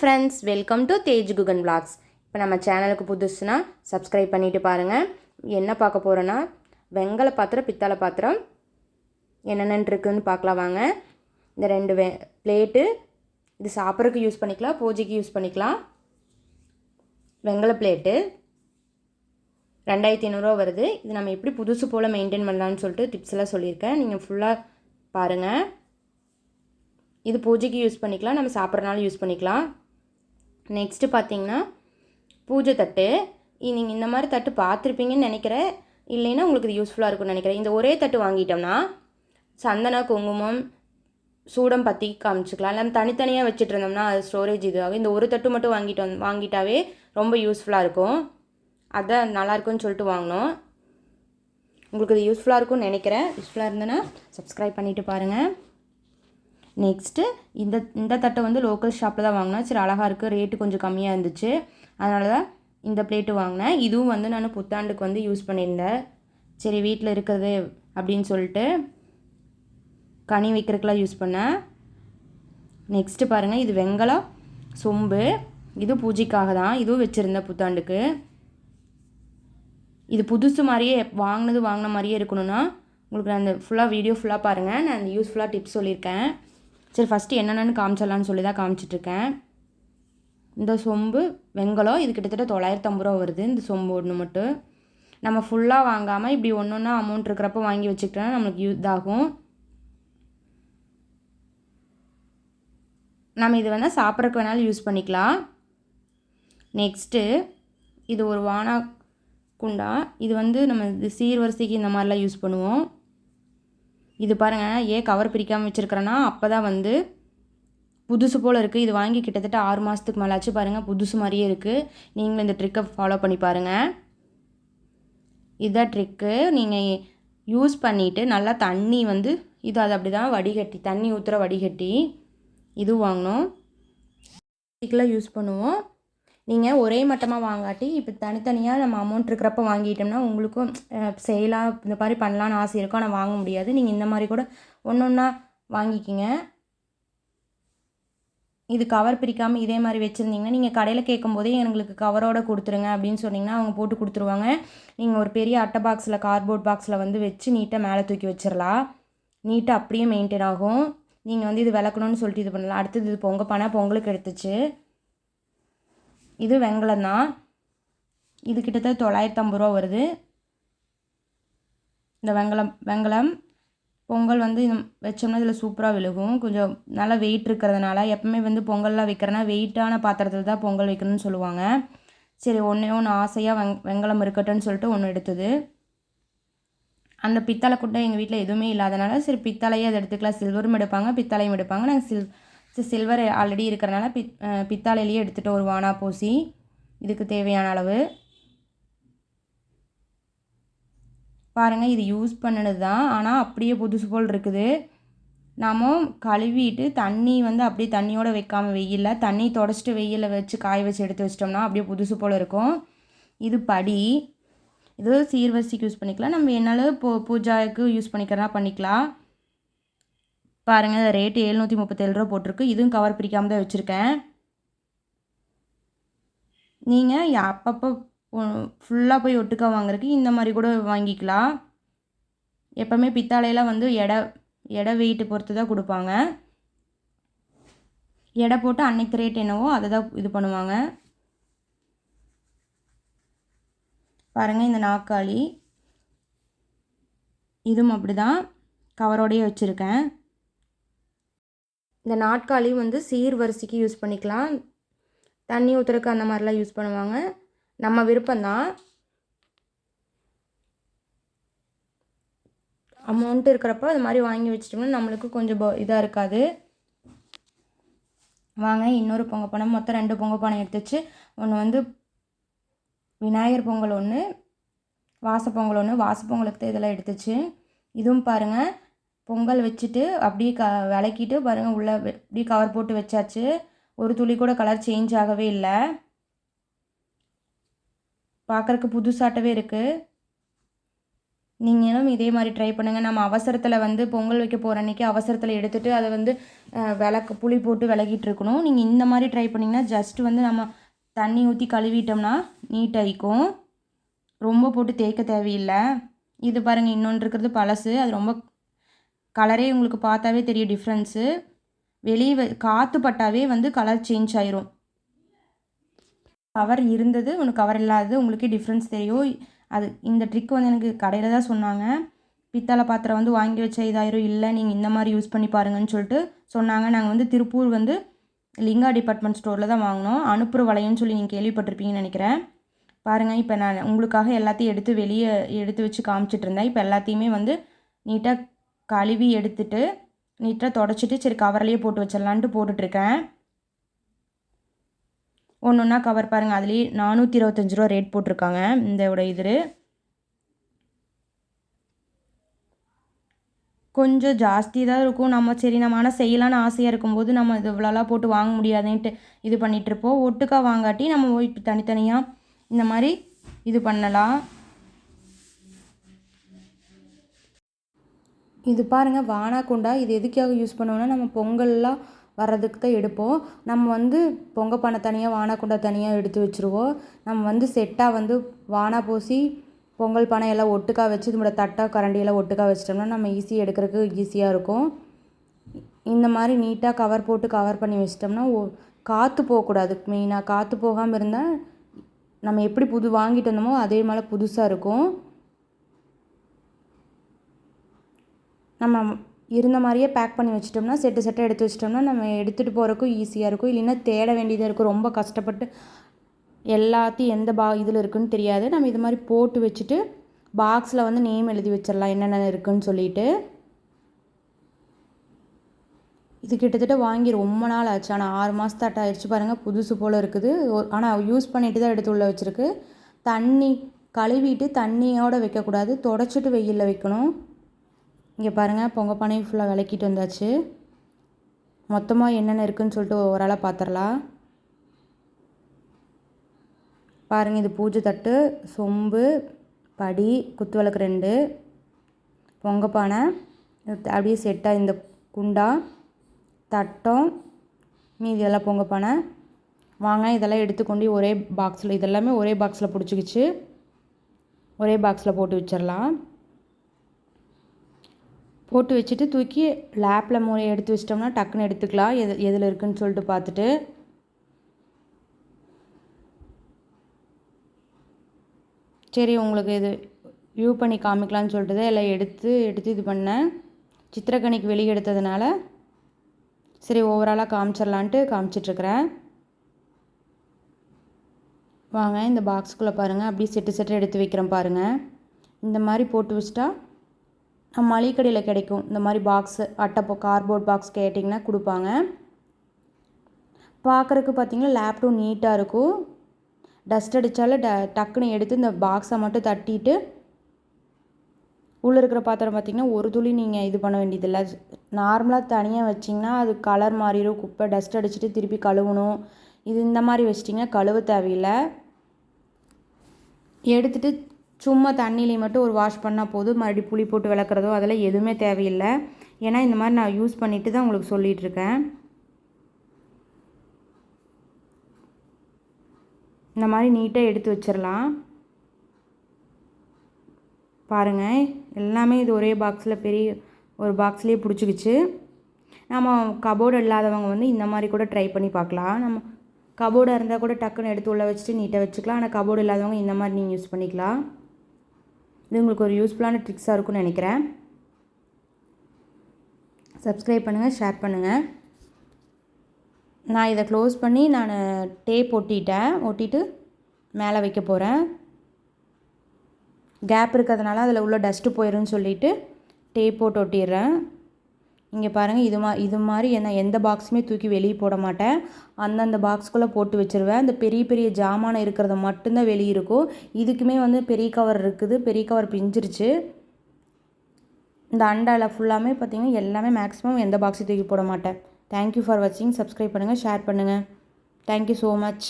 Friends welcome to Tej Guhan vlogs. இப்போ நம்ம சேனலுக்கு புதுசுனா சப்ஸ்கிரைப் பண்ணிட்டு பாருங்கள் என்ன பார்க்க போகிறோன்னா வெங்கல பாத்திரம் பித்தளை பாத்திரம் என்னென்னு இருக்குதுன்னு பார்க்கலாம் வாங்க. இந்த ரெண்டு வே பிளேட்டு இது சாப்பிட்றதுக்கு யூஸ் பண்ணிக்கலாம் பூஜைக்கு யூஸ் பண்ணிக்கலாம். வெங்கல பிளேட்டு ரெண்டாயிரத்தி ஐநூறுரூவா வருது. இது நம்ம எப்படி புதுசு போல் மெயின்டைன் பண்ணலான்னு சொல்லிட்டு டிப்ஸ் எல்லாம் சொல்லியிருக்கேன். நீங்கள் ஃபுல்லாக பாருங்கள் இது பூஜைக்கு யூஸ் பண்ணிக்கலாம் நம்ம சாப்பிட்றனாலும் யூஸ் பண்ணிக்கலாம். நெக்ஸ்ட்டு பார்த்தீங்கன்னா பூஜை தட்டு. நீங்கள் இந்த மாதிரி தட்டு பார்த்துருப்பீங்கன்னு நினைக்கிறேன். இல்லைன்னா உங்களுக்கு இது யூஸ்ஃபுல்லாக இருக்கும்னு நினைக்கிறேன். இந்த ஒரே தட்டு வாங்கிட்டோம்னா சந்தன குங்குமம் சூடம் பற்றி காமிச்சிக்கலாம். இல்லை தனித்தனியாக வச்சுட்டு இருந்தோம்னா அது ஸ்டோரேஜ் இதுவாகும். இந்த ஒரு தட்டு மட்டும் வாங்கிட்டு வந்து வாங்கிட்டாவே ரொம்ப யூஸ்ஃபுல்லாக இருக்கும். அதான் நல்லா இருக்கும்னு சொல்லிட்டு வாங்கினோம் உங்களுக்கு இது யூஸ்ஃபுல்லாக இருக்கும்னு நினைக்கிறேன். யூஸ்ஃபுல்லாக இருந்ததுன்னா சப்ஸ்கிரைப் பண்ணிவிட்டு பாருங்கள் நெக்ஸ்ட்டு இந்த இந்த தட்டை வந்து லோக்கல் ஷாப்பில் தான் வாங்கினேன். சரி அழகாக இருக்குது ரேட்டு கொஞ்சம் கம்மியாக இருந்துச்சு. அதனால தான் இந்த பிளேட்டு வாங்கினேன். இதுவும் வந்து நான் புத்தாண்டுக்கு வந்து யூஸ் பண்ணியிருந்தேன். சரி வீட்டில் இருக்கிறது அப்படின்னு சொல்லிட்டு கனி வைக்கிறதுக்கெலாம் யூஸ் பண்ணேன். நெக்ஸ்ட்டு பாருங்கள் இது வெங்கலம் சொம்பு. இது பூஜைக்காக தான். இதுவும் வச்சுருந்தேன் புத்தாண்டுக்கு. இது புதுசு மாதிரியே வாங்கினது வாங்கின மாதிரியே இருக்கணும்னா உங்களுக்கு நான் அந்த ஃபுல்லாக வீடியோ ஃபுல்லாக பாருங்கள் நான் அந்த யூஸ்ஃபுல்லாக டிப்ஸ் சொல்லியிருக்கேன். சரி ஃபஸ்ட்டு என்னென்னு காமிச்சிடலான்னு சொல்லி தான் காமிச்சிட்ருக்கேன். இந்த சொம்பு வெங்கலம் இது கிட்டத்தட்ட தொள்ளாயிரத்து ஐம்பது ரூபா வருது இந்த சொம்பு ஒன்று மட்டும். நம்ம ஃபுல்லாக வாங்காமல் இப்படி ஒன்று ஒன்றா அமௌண்ட் இருக்கிறப்ப வாங்கி வச்சுக்கிட்டோன்னா நம்மளுக்கு யூஸ் ஆகும் நம்ம இது வந்து சாப்பிட்றதுக்கு வேணாலும் யூஸ் பண்ணிக்கலாம். நெக்ஸ்ட்டு இது ஒரு வானா குண்டா இது வந்து நம்ம இது சீர்வரிசைக்கு இந்த மாதிரிலாம் யூஸ் பண்ணுவோம். இது பாருங்கள் ஏன் கவர் பிரிக்காமல் வச்சுருக்கிறேன்னா அப்போ தான் வந்து புதுசு போல் இருக்குது இது வாங்கி கிட்டத்தட்ட ஆறு மாதத்துக்கு மேலாச்சும் பாருங்கள் புதுசு மாதிரியே இருக்குது நீங்களும் இந்த ட்ரிக்கை ஃபாலோ பண்ணி பாருங்கள் இதுதான் ட்ரிக்கு நீங்கள் யூஸ் பண்ணிவிட்டு நல்லா தண்ணி வந்து இது அது அப்படி தான் வடிகட்டி தண்ணி ஊற்றுற வடிகட்டி இது வாங்கினோம் இதுக்கெல்லாம் யூஸ் பண்ணுவோம். நீங்கள் ஒரே மட்டமாக வாங்காட்டி இப்போ தனித்தனியாக நம்ம அமௌண்ட் இருக்கிறப்ப வாங்கிட்டோம்னா உங்களுக்கும் செய்யலாம் இந்த மாதிரி பண்ணலான்னு ஆசை இருக்கும். ஆனால் வாங்க முடியாது. நீங்கள் இந்த மாதிரி கூட ஒன்று ஒன்றா வாங்கிக்கிங்க. இது கவர் பிரிக்காமல் இதே மாதிரி வச்சுருந்தீங்கன்னா நீங்கள் கடையில் கேட்கும்போதே எங்களுக்கு கவரோடு கொடுத்துருங்க அப்படின்னு சொன்னிங்கன்னா அவங்க போட்டு கொடுத்துருவாங்க. நீங்கள் ஒரு பெரிய அட்டை பாக்ஸில் கார்ட்போர்ட் பாக்ஸில் வந்து வச்சு நீட்டாக மேலே தூக்கி வச்சிடலாம் நீட்டாக அப்படியே மெயின்டைன் ஆகும். நீங்கள் வந்து இது விளக்கணும்னு சொல்லிட்டு இது பண்ணலாம். அடுத்தது இது பொங்க பானை பொங்கலுக்கு எடுத்துச்சு. இது வெங்கலம் தான். இது கிட்டத்தட்ட தொள்ளாயிரத்து ஐம்பது ரூபா வருது. இந்த வெங்கலம் வெங்கலம் பொங்கல் வந்து வச்சோம்னா இதில் சூப்பராக விழுகும். கொஞ்சம் நல்லா வெயிட் இருக்கிறதுனால எப்பவுமே வந்து பொங்கல்லாம் வைக்கிறேன்னா வெயிட்டான பாத்திரத்தில் தான் பொங்கல் வைக்கணும்னு சொல்லுவாங்க. சரி ஒன்றே ஒன்று ஆசையாக வெங் வெங்கலம் இருக்கட்டும்னு சொல்லிட்டு ஒன்று எடுத்தது. அந்த பித்தளை குட்டை எங்கள் வீட்டில் எதுவுமே இல்லாதனால சரி பித்தளையே அதை எடுத்துக்கலாம். சில்வரும் எடுப்பாங்க பித்தளையும் எடுப்பாங்க. நாங்கள் சில் சில்வர் ஆல்ரெடி இருக்கிறனால பித் பித்தாளையிலேயே எடுத்துகிட்டு ஒரு வானா பூசி இதுக்கு தேவையான அளவு. பாருங்கள் இது யூஸ் பண்ணினது தான் ஆனால் அப்படியே புதுசு போல் இருக்குது. நாம் கழுவிட்டு தண்ணி வந்து அப்படியே தண்ணியோடு வைக்காமல் வெயிலில் தண்ணி தொடச்சிட்டு வெயிலில் வச்சு காய வச்சு எடுத்து வச்சிட்டோம்னா அப்படியே புதுசு போல் இருக்கும். இது படி. இது சீர்வரிசைக்கு யூஸ் பண்ணிக்கலாம். நம்ம என்னாலும் பூ பூஜாவுக்கு யூஸ் பண்ணிக்கிறனா பண்ணிக்கலாம். பாருங்கள் ரேட்டு எழுநூற்றி முப்பத்தேழு ரூபா போட்டிருக்கு. இதுவும் கவர் பிரிக்காமல் தான் வச்சுருக்கேன். நீங்கள் அப்பப்போ ஃபுல்லாக போய் ஒட்டுக்கா வாங்குறதுக்கு இந்த மாதிரி கூட வாங்கிக்கலாம். எப்போவுமே பித்தாலையெல்லாம் வந்து எடை எடை வெயிட்டு பொறுத்து தான் கொடுப்பாங்க. எடை போட்டு அன்னைக்கு ரேட் என்னவோ அதை தான் இது பண்ணுவாங்க. பாருங்கள் இந்த நாக்காளி இதுவும் அப்படி தான் கவரோடையே வச்சுருக்கேன். இந்த நாட்காலியும் வந்து சீர் வரிசைக்கு யூஸ் பண்ணிக்கலாம். தண்ணி ஊற்றுறக்கு அந்த மாதிரிலாம் யூஸ் பண்ணுவாங்க. நம்ம விருப்பம்தான். அமௌண்ட் இருக்கிறப்போ அது மாதிரி வாங்கி வச்சிட்டோம்னா நம்மளுக்கு கொஞ்சம் இதாக இருக்காது. வாங்க இன்னொரு பொங்க பானை மொத்தம் ரெண்டு பொங்க பானை எடுத்துச்சு. ஒன்று வந்து விநாயகர் பொங்கல் ஒன்று வாசப்பொங்கல் ஒன்று வாசப்பொங்கலுக்கு இதெல்லாம் எடுத்துச்சு. இதுவும் பாருங்கள் பொங்கல் வச்சுட்டு அப்படியே க விளக்கிட்டு பாருங்கள் உள்ளே அப்படியே கவர் போட்டு வச்சாச்சு. ஒரு துளி கூட கலர் சேஞ்ச் ஆகவே இல்லை. பார்க்குறக்கு புதுசாட்டவே இருக்குது நீங்களும் இதே மாதிரி ட்ரை பண்ணுங்கள் நம்ம அவசரத்தில் வந்து பொங்கல் வைக்க போகிற அன்றைக்கி அவசரத்தில் எடுத்துகிட்டு அதை வந்து விளக்கு புளி போட்டு விளக்கிட்டு இருக்கணும். நீங்கள் இந்த மாதிரி ட்ரை பண்ணிங்கன்னா ஜஸ்ட் வந்து நம்ம தண்ணி ஊற்றி கழுவிட்டோம்னா நீட்டாகிக்கும் ரொம்ப போட்டு தேய்க்க தேவையில்லை. இது பாருங்கள் இன்னொன்று இருக்கிறது பழசு. அது ரொம்ப கலரே உங்களுக்கு பார்த்தாவே தெரியும் டிஃப்ரென்ஸு வெளியே காற்று பட்டாவே வந்து கலர் சேஞ்ச் ஆயிரும். கவர் இருந்தது உனக்கு கவர் இல்லாதது உங்களுக்கே டிஃப்ரென்ஸ் தெரியும். அது இந்த ட்ரிக் வந்து எனக்கு கடையில் தான் சொன்னாங்க. பித்தளை பாத்திரம் வந்து வாங்கி வச்ச இதாயிரும் இல்லை நீங்கள் இந்த மாதிரி யூஸ் பண்ணி பாருங்கன்னு சொல்லிட்டு சொன்னாங்க. நாங்கள் வந்து திருப்பூர் வந்து லிங்கா டிபார்ட்மெண்ட் ஸ்டோரில் தான் வாங்கினோம். அனுப்புகிற வலையன்னு சொல்லி நீங்கள் கேள்விப்பட்டிருப்பீங்கன்னு நினைக்கிறேன். பாருங்கள் இப்போ நான் உங்களுக்காக எல்லாத்தையும் எடுத்து வெளியே எடுத்து வச்சு காமிச்சிட்டு இருந்தேன். இப்போ எல்லாத்தையுமே வந்து நீட்டாக கழுவி எடுத்துட்டு நீட்டாக தொடச்சிட்டு சரி கவர்லேயே போட்டு வச்சிடலான்ட்டு போட்டுட்ருக்கேன். ஒன்று ஒன்றா கவர் பாருங்கள் அதுலேயே நானூற்றி இருபத்தஞ்சி ரூபா ரேட் போட்டிருக்காங்க இந்த இது கொஞ்சம் ஜாஸ்தி தான் இருக்கும். நம்ம சரி நம்ம ஆனால் செய்யலான்னு ஆசையாக இருக்கும்போது நம்ம இது இவ்வளோலாம் போட்டு வாங்க முடியாதுன்ட்டு இது பண்ணிகிட்ருப்போம் ஒட்டுக்கா வாங்காட்டி நம்ம போய் தனித்தனியாக இந்த மாதிரி இது பண்ணலாம். இது பாருங்கள் வானா குண்டா இது எதுக்காக யூஸ் பண்ணுவோன்னா நம்ம பொங்கல்லாம் வர்றதுக்கு தான் எடுப்போம். நம்ம வந்து பொங்க பானை தனியாக வானா குண்டா தனியாக எடுத்து வச்சுருவோம். நம்ம வந்து செட்டாக வந்து வானா பூசி பொங்கல் பானை எல்லாம் ஒட்டுக்கா வச்சு நம்மளோட தட்டை கரண்டியெல்லாம் ஒட்டுக்கா வச்சிட்டோம்னா நம்ம ஈஸியாக எடுக்கிறதுக்கு ஈஸியாக இருக்கும். இந்த மாதிரி நீட்டாக கவர் போட்டு கவர் பண்ணி வச்சிட்டோம்னா ஓ காற்று போகக்கூடாது. மெயினாக காற்று போகாமல் இருந்தால் நம்ம எப்படி புது வாங்கிட்டு வந்தோமோ அதே மாதிரி புதுசாக இருக்கும். நம்ம இருந்த மாதிரியே பேக் பண்ணி வச்சிட்டோம்னா செட்டு செட்டாக எடுத்து வச்சிட்டோம்னா நம்ம எடுத்துகிட்டு போகிறக்கும் ஈஸியாக இருக்கும். இல்லைன்னா தேட வேண்டியதாக இருக்கும். ரொம்ப கஷ்டப்பட்டு எல்லாத்தையும் எந்த பா இதில் இருக்குதுன்னு தெரியாது. நம்ம இது மாதிரி போட்டு வச்சுட்டு பாக்ஸில் வந்து நேம் எழுதி வச்சிடலாம். என்னென்ன இருக்குதுன்னு சொல்லிட்டு. இது கிட்டத்தட்ட வாங்கி ரொம்ப நாள் ஆச்சு. ஆனால் ஆறு மாதத்தாட்ட ஆயிடுச்சு பாருங்கள் புதுசு போல் இருக்குது. ஆனால் யூஸ் பண்ணிட்டு தான் எடுத்து உள்ளே வச்சுருக்கு. தண்ணி கழுவிட்டு தண்ணியோடு வைக்கக்கூடாது. தொடச்சிட்டு வெயிலில் வைக்கணும். இங்கே பாருங்கள் பொங்க பானையும் ஃபுல்லாக விளக்கிட்டு வந்தாச்சு. மொத்தமாக என்னென்ன இருக்குதுன்னு சொல்லிட்டு ஓவராலாக பார்த்துடலாம் பாருங்கள் இது பூஜை தட்டு சொம்பு படி குத்து விளக்கு ரெண்டு பொங்க பானை அப்படியே செட்டாக இந்த குண்டா தட்டம் மீதி எல்லாம் பொங்க பானை. வாங்க இதெல்லாம் எடுத்துக்கொண்டு ஒரே பாக்ஸில் இதெல்லாமே ஒரே பாக்ஸில் பிடிச்சிக்கிச்சு. ஒரே பாக்ஸில் போட்டு வச்சிடலாம் போட்டு வச்சுட்டு தூக்கி லேப்பில் மூணு எடுத்து வச்சிட்டோம்னா டக்குன்னு எடுத்துக்கலாம். எது எதில் இருக்குதுன்னு சொல்லிட்டு பார்த்துட்டு. சரி உங்களுக்கு இது வியூ பண்ணி காமிக்கலான்னு சொல்லிட்டு தான் எல்லாம் எடுத்து எடுத்து இது பண்ணேன். சித்திரக்கணிக்கு வெளியே எடுத்ததுனால சரி ஓவராலாக காமிச்சிடலான்ட்டு காமிச்சிட்ருக்குறேன் வாங்க இந்த பாக்ஸுக்குள்ளே பாருங்கள் அப்படியே செட்டு செட்டு எடுத்து வைக்கிறேன் பாருங்கள் இந்த மாதிரி போட்டு வச்சிட்டா மளிகை கடையில் கிடைக்கும். இந்த மாதிரி பாக்ஸு அட்டை கார்போர்ட் பாக்ஸ் கேட்டிங்கன்னா கொடுப்பாங்க. பார்க்குறக்கு பார்த்திங்கன்னா லேப்டாப் நீட்டாக இருக்கும். டஸ்ட் அடித்தாலும் ட டக்குன்னு எடுத்து இந்த பாக்ஸை மட்டும் தட்டிட்டு உள்ளே இருக்கிற பாத்திரம் பார்த்திங்கன்னா ஒரு துளி நீங்கள் இது பண்ண வேண்டியதில்லை. நார்மலாக தனியாக வச்சிங்கன்னா அது கலர் மாறிடும். குப்பை டஸ்ட் அடிச்சுட்டு திருப்பி கழுவணும். இது இந்த மாதிரி வச்சிட்டிங்கன்னா கழுவ தேவையில்லை. எடுத்துகிட்டு சும்மா தண்ணியிலையும் மட்டும் ஒரு வாஷ் பண்ணால் போதும். மறுபடியும் புளி போட்டு விளக்குறதோ அதெல்லாம் எதுவுமே தேவையில்லை. ஏன்னா இந்த மாதிரி நான் யூஸ் பண்ணிவிட்டு தான் உங்களுக்கு சொல்லிகிட்ருக்கேன் இந்த மாதிரி நீட்டாக எடுத்து வச்சிடலாம் பாருங்கள் எல்லாமே இது ஒரே பாக்ஸில் பெரிய ஒரு பாக்ஸ்லேயே பிடிச்சிக்கிச்சு. நம்ம கபோர்டு இல்லாதவங்க வந்து இந்த மாதிரி கூட ட்ரை பண்ணி பார்க்கலாம். நம்ம கபோர்டாக இருந்தால் கூட டக்குன்னு எடுத்து உள்ளே வச்சுட்டு நீட்டாக வச்சுக்கலாம். ஆனால் கபோர்டு இல்லாதவங்க இந்த மாதிரி நீங்கள் யூஸ் பண்ணிக்கலாம். இது உங்களுக்கு ஒரு யூஸ்ஃபுல்லான ட்ரிக்ஸாக இருக்கும்னு நினைக்கிறேன். சப்ஸ்கிரைப் பண்ணுங்கள் ஷேர் பண்ணுங்கள் நான் இதை க்ளோஸ் பண்ணி நான் டேப் ஒட்டிட்டேன். ஒட்டிட்டு மேலே வைக்க போகிறேன் கேப் இருக்கிறதுனால அதில் உள்ள டஸ்ட்டு போயிடும்னு சொல்லிவிட்டு டேப் போட்டு ஒட்டிடுறேன். இங்கே பாருங்கள் இது மா இது மாதிரி என்ன எந்த பாக்ஸுமே தூக்கி வெளியே போட மாட்டேன். அந்தந்த பாக்ஸ்குள்ளே போட்டு வச்சுருவேன். இந்த பெரிய பெரிய ஜாமானம் இருக்கிறத மட்டும்தான் வெளியே இருக்கும். இதுக்குமே வந்து பெரிய கவர் இருக்குது. பெரிய கவர் பிஞ்சிருச்சு. இந்த அண்டாவில் ஃபுல்லாமே பார்த்திங்கன்னா எல்லாமே மேக்ஸிமம் எந்த பாக்ஸையும் தூக்கி போட மாட்டேன். தேங்க்யூ ஃபார் வாட்சிங் சப்ஸ்கிரைப் பண்ணுங்கள் ஷேர் பண்ணுங்கள் தேங்க்யூ ஸோ மச்